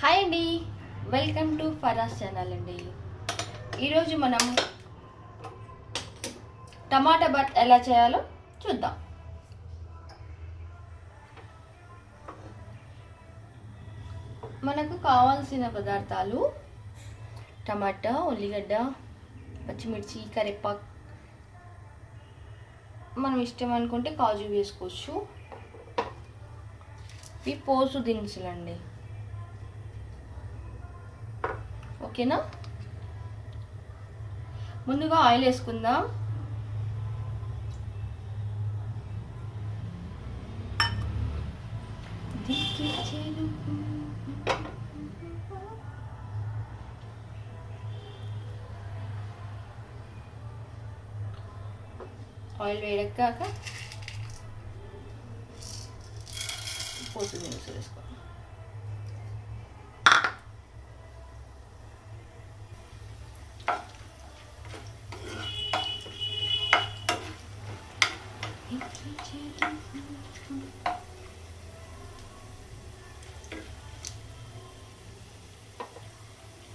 Hi అండి. Welcome to ఫరాస్ channel అండి. ఈరోజు మనం టమాటా బట్ ఎలా చేయాలో చూద్దాం. మనకు కావాల్సిన పదార్థాలు టమాటా ఉల్లిగడ్డ పచ్చిమిర్చి కరివేపాకు. మనం ఇష్టం అనుకుంటే కాజు వేసుకోవచ్చు. ఇవి పోసు దినుసులండి. ఓకేనా? ముందుగా ఆయిల్ వేసుకుందాం. ఆయిల్ వేడెక్కాక పోతు వేసుకోవాలి.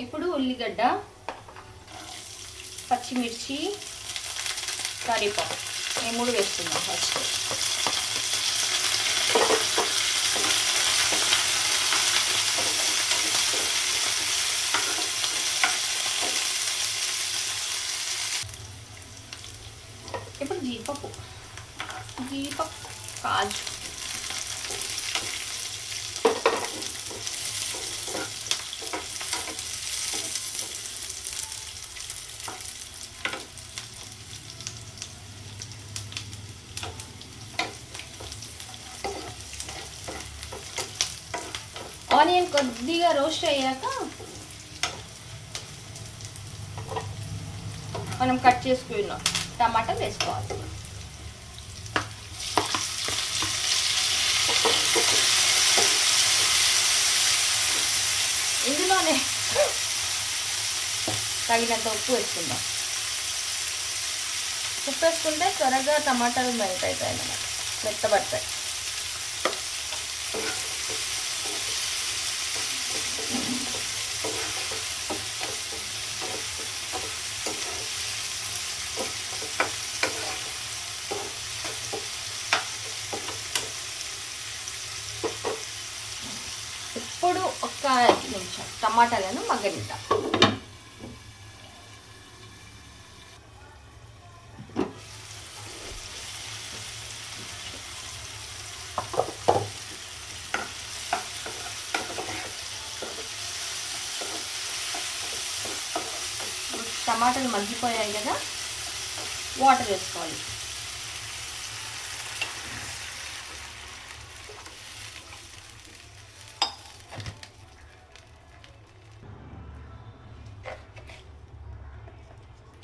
ఇప్పుడు ఉల్లిగడ్డ పచ్చిమిర్చి కరివేపాకు. ఈ మూడు వేస్తున్నాం ఫస్ట్. ఇప్పుడు జీడిపప్పు. జీడిపప్పు కాజు ఆనియన్ కొద్దిగా రోస్ట్ అయ్యాక మనం కట్ చేసుకున్నాం. టమాటా వేసుకోవాలి. తగినంత ఉప్పు వేసుకుందాం. ఉప్పు వేసుకుంటే త్వరగా టమాటాలు మెల్ట్ అవుతాయి అన్నమాట మెత్తబడతాయి. ఇప్పుడు ఒక ఐదు నిమిషం టమాటాలను మగ్గనిద్దాం. టమాటాలు మగ్గిపోయాయి కదా వాటర్ వేసుకోవాలి.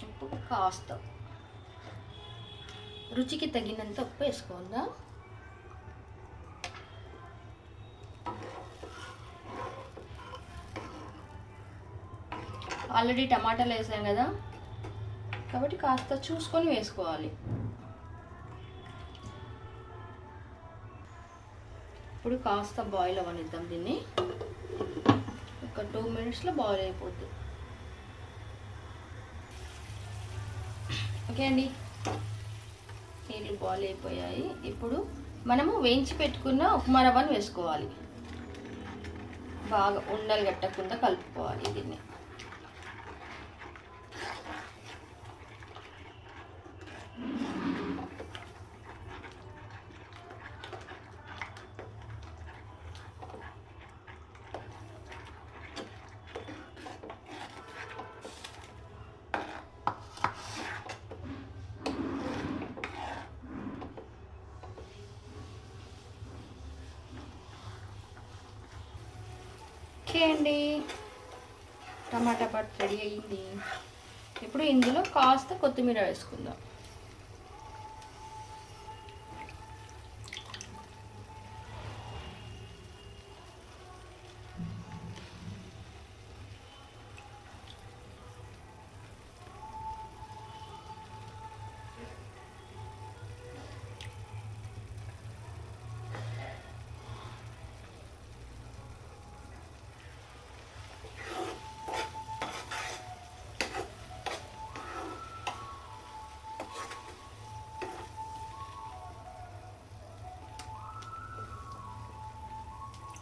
ఉప్పు కాస్త. రుచికి తగినంత ఉప్పు వేసుకోందా? ఆల్రెడీ టమాటాలు వేసాం కదా. కాబట్టి కాస్త చూసుకొని వేసుకోవాలి. ఇప్పుడు కాస్త బాయిల్ అవ్వనిద్దాం దీన్ని. ఒక టూ మినిట్స్లో బాయిల్ అయిపోద్ది. ఓకే అండి. నీళ్ళు బాయిల్ అయిపోయాయి. ఇప్పుడు మనము వేయించి పెట్టుకున్న ఉప్మా రవ్వను వేసుకోవాలి. బాగా ఉండలు కట్టకుండా కలుపుకోవాలి దీన్ని. ఓకే అండి. టమాటా పట్టు రెడీ అయ్యింది ఇప్పుడు ఇందులో కాస్త కొత్తిమీర వేసుకుందాం.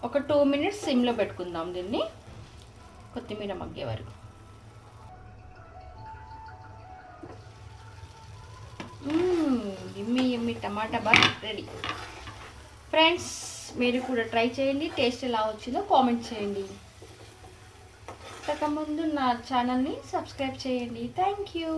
ఒక టూ మినిట్స్ సిమ్లో పెట్టుకుందాం దీన్ని. కొత్తిమీర మగ్గే వరకు. ఇమ్మి ఇమ్మి టమాటా బాత్ రెడీ. ఫ్రెండ్స్ మీరు కూడా ట్రై చేయండి. టేస్ట్ ఎలా వచ్చిందో కామెంట్ చేయండి. ముందు నా ఛానల్ని సబ్స్క్రైబ్ చేయండి. Thank you.